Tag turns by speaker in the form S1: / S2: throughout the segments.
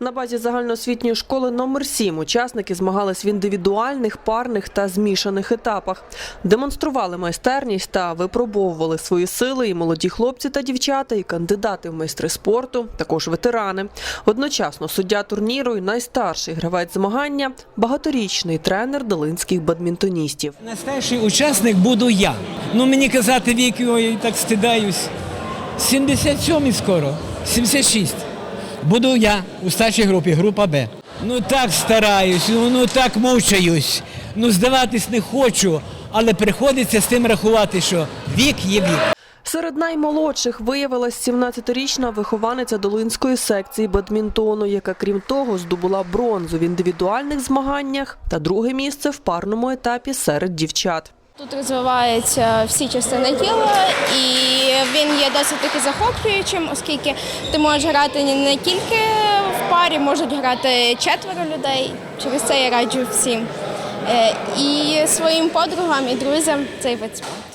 S1: На базі загальноосвітньої школи номер 7 учасники змагались в індивідуальних, парних та змішаних етапах. Демонстрували майстерність та випробовували свої сили і молоді хлопці та дівчата, і кандидати в майстри спорту, також ветерани. Одночасно суддя турніру і найстарший гравець змагання багаторічний тренер долинських бадмінтоністів.
S2: Найстарший учасник буду я. Ну мені казати вік, ой, так стидаюсь. 77 скоро, 76. Буду я у старшій групі, група Б. Ну так стараюсь, ну, так мучаюсь. Ну здаватись не хочу, але приходиться з тим рахувати, що вік є вік.
S1: Серед наймолодших виявилась 17-річна вихованиця Долинської секції бадмінтону, яка, крім того, здобула бронзу в індивідуальних змаганнях та друге місце в парному етапі серед дівчат.
S3: Тут розвиваються всі частини тіла, і він є досить таки захоплюючим, оскільки ти можеш грати не тільки в парі, можуть грати четверо людей. Через це я раджу всім. Е, І своїм подругам і друзям цей вид спорту.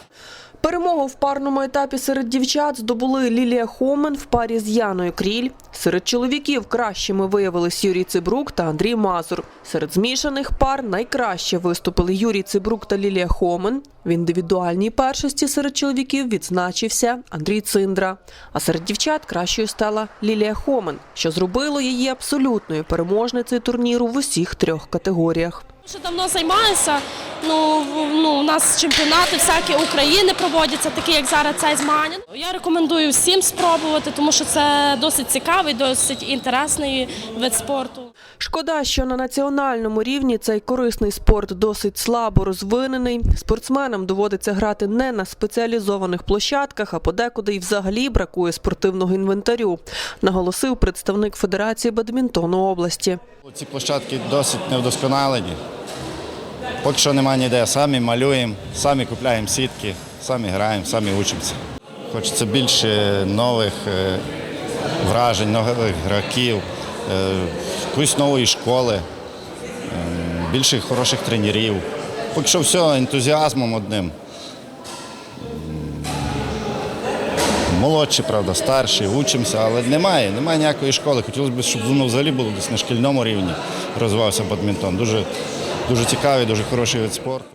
S1: Перемогу в парному етапі серед дівчат здобули Лілія Хомен в парі з Яною Кріль. Серед чоловіків кращими виявились Юрій Цибрук та Андрій Мазур. Серед змішаних пар найкраще виступили Юрій Цибрук та Лілія Хомен. В індивідуальній першості серед чоловіків відзначився Андрій Циндра. А серед дівчат кращою стала Лілія Хомен, що зробило її абсолютною переможницею турніру в усіх трьох категоріях.
S4: Що давно займаюся. Ну, ну, у нас чемпіонати всякі України проводяться, такі як зараз цей змагання. Я рекомендую всім спробувати, тому що це досить цікавий, досить інтересний вид спорту.
S1: Шкода, що на національному рівні цей корисний спорт досить слабо розвинений. Спортсменам доводиться грати не на спеціалізованих площадках, а подекуди і взагалі бракує спортивного інвентарю, наголосив представник Федерації бадмінтону області.
S5: Ці площадки досить невдосконалені. Поки що немає ніде. Самі малюємо, самі купляємо сітки, самі граємо, самі учимося. Хочеться більше нових е, вражень, нових гравців, е, якоїсь нової школи, е, більше хороших тренерів. Поки що все ентузіазмом одним. Молодші, правда, старші, учимося, але немає, немає ніякої школи. Хотілося б, щоб воно взагалі було десь на шкільному рівні розвивався бадмінтон. Дуже, дуже цікавий, дуже хороший вид спорту.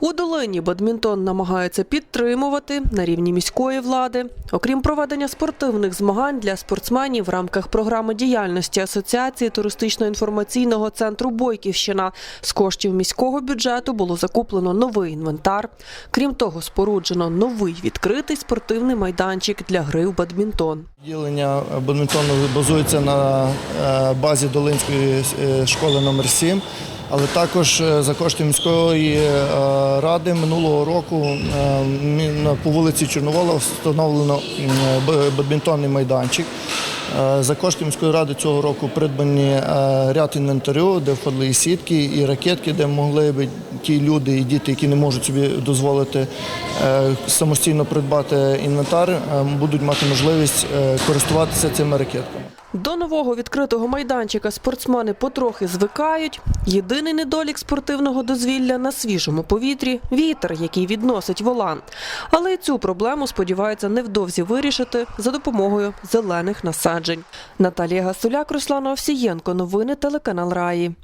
S1: У Долині бадмінтон намагаються підтримувати на рівні міської влади. Окрім проведення спортивних змагань для спортсменів в рамках програми діяльності Асоціації туристично-інформаційного центру Бойківщина з коштів міського бюджету було закуплено новий інвентар. Крім того, споруджено новий відкритий спортивний майданчик для гри в бадмінтон.
S6: Відділення бадмінтону базується на е, базі Долинської е, школи номер 7 але також е, за кошти міської е, ради минулого року е, по вулиці Чорновола встановлено бадмінтонний майданчик. За кошти міської ради цього року придбані ряд інвентарю, де входили і сітки, і ракетки, де могли б ті люди і діти, які не можуть собі дозволити самостійно придбати інвентар, будуть мати можливість користуватися цими ракетками.
S1: До нового відкритого майданчика спортсмени потрохи звикають. Єдиний недолік спортивного дозвілля на свіжому повітрі вітер, який відносить волан. Але й цю проблему сподіваються невдовзі вирішити за допомогою зелених насаджень. Наталія Гасуляк, Руслана Овсієнко. Новини телеканал Раї.